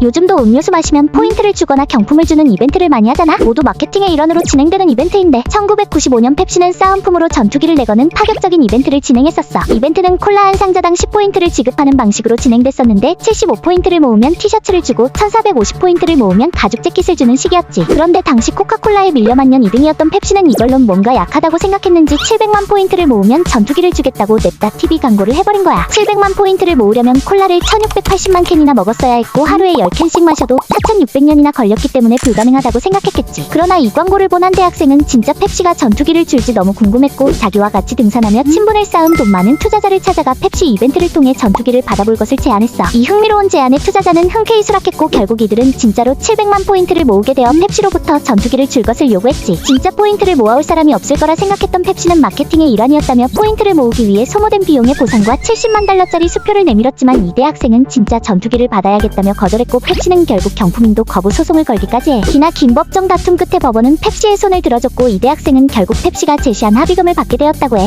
요즘도 음료수 마시면 포인트를 주거나 경품을 주는 이벤트를 많이 하잖아. 모두 마케팅의 일환으로 진행되는 이벤트인데 1995년 펩시는 싸움품으로 전투기를 내거는 파격적인 이벤트를 진행했었어. 이벤트는 콜라 한 상자당 10포인트를 지급하는 방식으로 진행됐었는데 75포인트를 모으면 티셔츠를 주고 1450포인트를 모으면 가죽 재킷을 주는 식이었지. 그런데 당시 코카콜라에 밀려 만년 2등이었던 펩시는 이걸로 뭔가 약하다고 생각했는지 700만 포인트를 모으면 전투기를 주겠다고 냅다 TV 광고를 해버린 거야. 700만 포인트를 모으려면 콜라를 1680만 캔이나 먹었어야 했고 하루에 10 캔씩 마셔도 4600년이나 걸렸기 때문에 불가능하다고 생각했겠지. 그러나 이 광고를 본 한 대학생은 진짜 펩시가 전투기를 줄지 너무 궁금했고 자기와 같이 등산하며 친분을 쌓은 돈 많은 투자자를 찾아가 펩시 이벤트를 통해 전투기를 받아볼 것을 제안했어. 이 흥미로운 제안에 투자자는 흔쾌히 수락했고 결국 이들은 진짜로 700만 포인트를 모으게 되어 펩시로부터 전투기를 줄 것을 요구했지. 진짜 포인트를 모아올 사람이 없을 거라 생각했던 펩시는 마케팅의 일환이었다며 포인트를 모으기 위해 소모된 비용의 보상과 70만 달러짜리 수표를 내밀었지만 이 대학생은 진짜 전투기를 받아야겠다며 거절했 고 펩시는 결국 경품인도 거부 소송을 걸기까지 해. 기나 긴 법정 다툼 끝에 법원은 펩시의 손을 들어줬고 이 대학생은 결국 펩시가 제시한 합의금을 받게 되었다고 해.